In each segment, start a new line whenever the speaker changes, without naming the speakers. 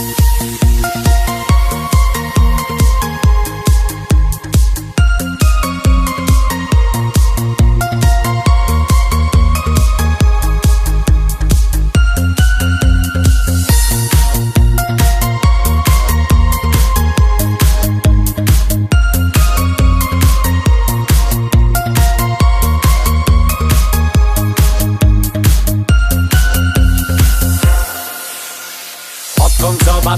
Thank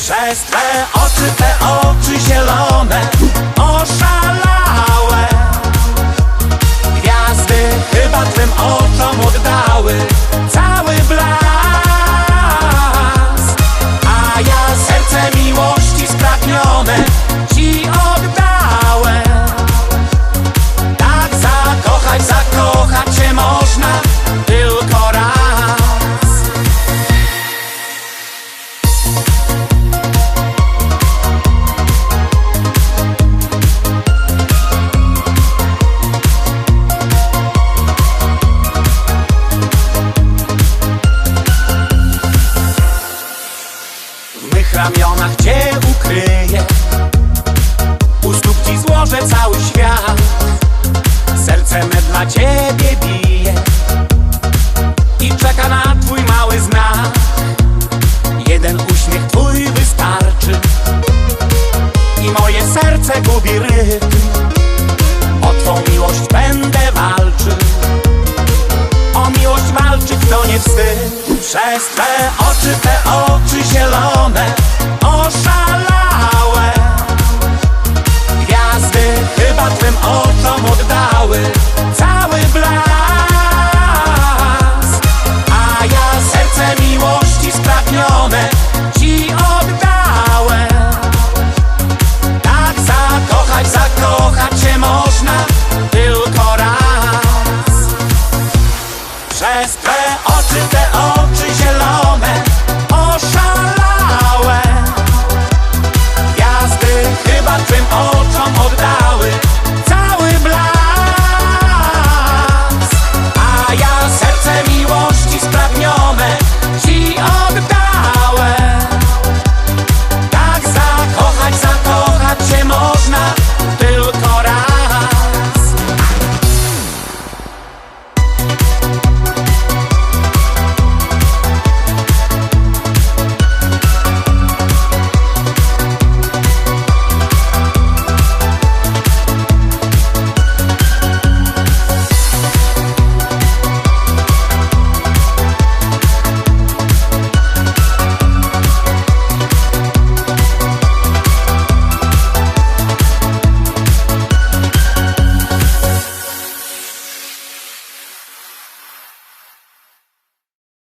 Przez te oczy, te oczy zielone. Oszalałe ramionach Cię ukryję U stóp Ci złożę cały świat. Serce me dla Ciebie bije. I czeka na Twój mały znak. Jeden uśmiech Twój wystarczy. I moje serce gubi rytm. O Twą miłość będę walczył. O miłość walczyć to nie wstyd oszalałe. Gwiazdy chyba twym oczom oddały Cały blask. A ja serce miłości spragnione Ci oddałem. Tak zakochać, zakochać się można Tylko raz. Przez te oczy, te oczy zielone Oszalałe.